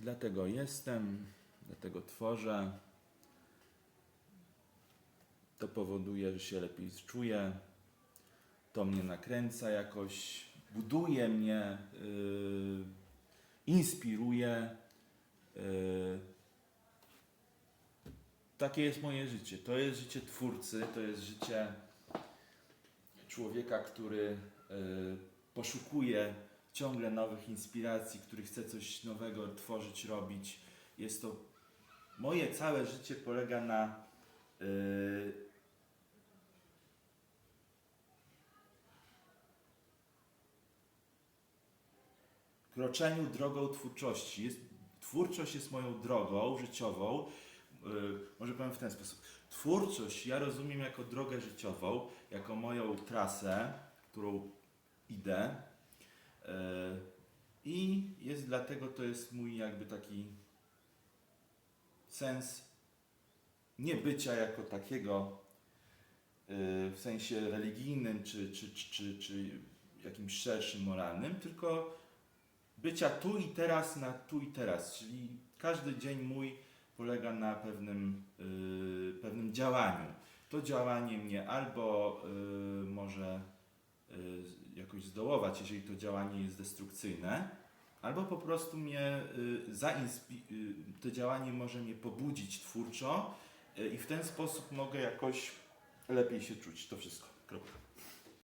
Dlatego jestem, dlatego tworzę. To powoduje, że się lepiej czuję. To mnie nakręca jakoś, buduje mnie, yy, inspiruje. Yy, takie jest moje życie. To jest życie twórcy, to jest życie człowieka, który y, poszukuje ciągle nowych inspiracji, który chce coś nowego tworzyć, robić. Jest to moje całe życie polega na y, kroczeniu drogą twórczości. Jest, twórczość jest moją drogą życiową. Y, może powiem w ten sposób. Twórczość ja rozumiem jako drogę życiową, jako moją trasę, którą idę. Y, I jest dlatego to jest mój jakby taki sens nie bycia jako takiego y, w sensie religijnym czy, czy, czy, czy, czy jakimś szerszym moralnym, tylko bycia tu i teraz na tu i teraz, czyli każdy dzień mój polega na pewnym, y, pewnym działaniu. To działanie mnie albo y, może y, jakoś zdołować, jeżeli to działanie jest destrukcyjne, albo po prostu mnie y, y, to działanie może mnie pobudzić twórczo y, i w ten sposób mogę jakoś lepiej się czuć. To wszystko. Kropka.